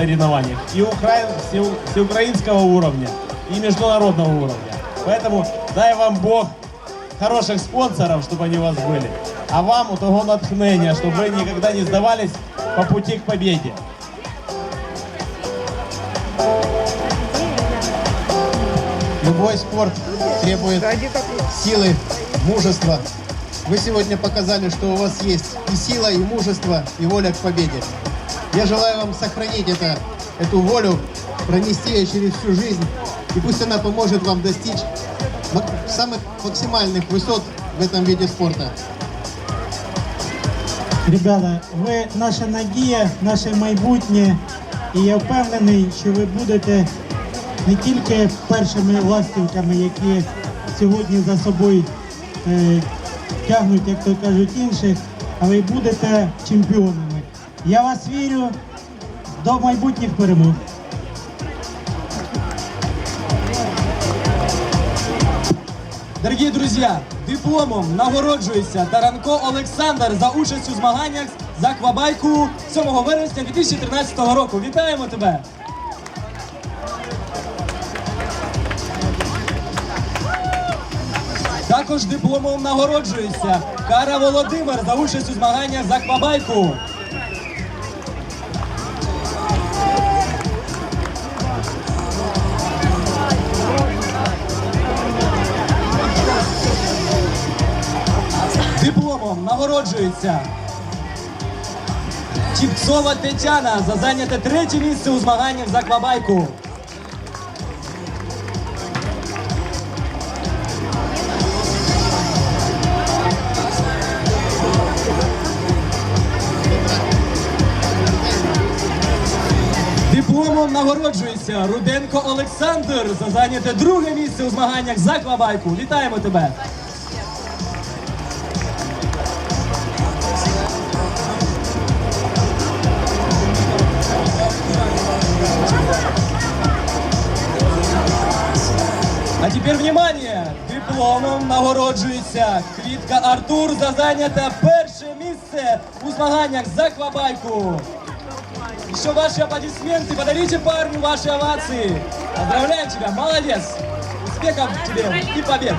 соревнованиях и украин, все- всеукраинского уровня, и международного уровня. Поэтому дай вам Бог хороших спонсоров, чтобы они у вас были, а вам у того натхнения, чтобы вы никогда не сдавались по пути к победе. Любой спорт требует силы, мужества. Вы сегодня показали, что у вас есть и сила, и мужество, и воля к победе. Я желаю вам сохранить это, эту волю, пронести ее через всю жизнь, и пусть она поможет вам достичь мак- самых максимальных высот в этом виде спорта. Ребята, ви наша надія, наше майбутнє, і я впевнений, що ви будете не тільки першими ластівками, які сьогодні за собою е, тягнуть, як то кажуть, інших, але й будете чемпіонами. Я вас вірю до майбутніх перемог. Дорогі друзі, дипломом нагороджується Таранко Олександр за участь у змаганнях з аквабайку 7 вересня 2013 року. Вітаємо тебе! Також дипломом нагороджується Кара Володимир за участь у змаганнях з аквабайку. Нагороджується Чіпцова Тетяна за зайняте третє місце у змаганнях з аквабайку. Дипломом нагороджується Руденко Олександр за зайняте друге місце у змаганнях з аквабайку. Вітаємо тебе! А тепер внимание! Дипломом нагороджується Квітка Артур за зайняте перше місце у змаганнях з аквабайку. Еще ваши аплодисменты, подарите парню ваши овации. Поздравляем тебя, молодец! Успехов тебе и побед!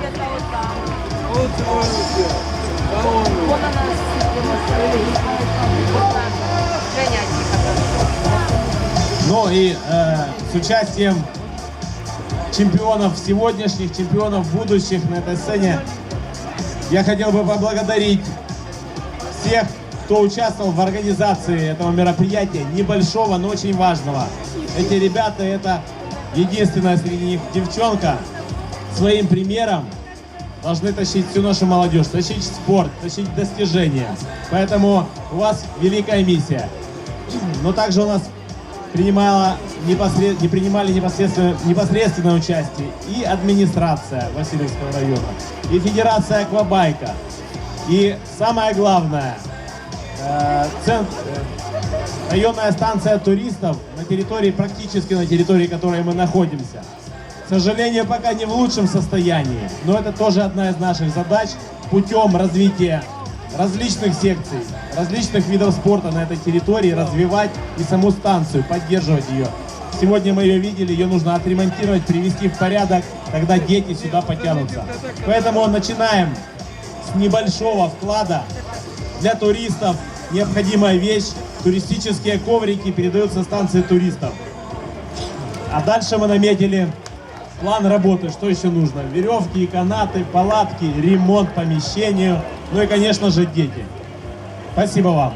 Ну и э, с участием чемпионов сегодняшних, чемпионов будущих на этой сцене, я хотел бы поблагодарить всех, кто участвовал в организации этого мероприятия, небольшого, но очень важного. Эти ребята, это единственная среди них девчонка, своим примером должны тащить всю нашу молодежь, тащить спорт, тащить достижения. Поэтому у вас великая миссия. Но также у нас принимала непосред... не принимали непосредственно... непосредственное участие и администрация Васильевского района, и Федерация Аквабайка, и самое главное, э, цен- э, районная станция туристов на территории, практически на территории, которой мы находимся. К сожалению, пока не в лучшем состоянии, но это тоже одна из наших задач путем развития различных секций, различных видов спорта на этой территории, развивать и саму станцию, поддерживать ее. Сегодня мы ее видели, ее нужно отремонтировать, привести в порядок, тогда дети сюда потянутся. Поэтому начинаем с небольшого вклада для туристов. Необходимая вещь, туристические коврики передаются станции туристов. А дальше мы наметили план работы, что еще нужно. Веревки, канаты, палатки, ремонт помещению, ну и, конечно же, дети. Спасибо вам.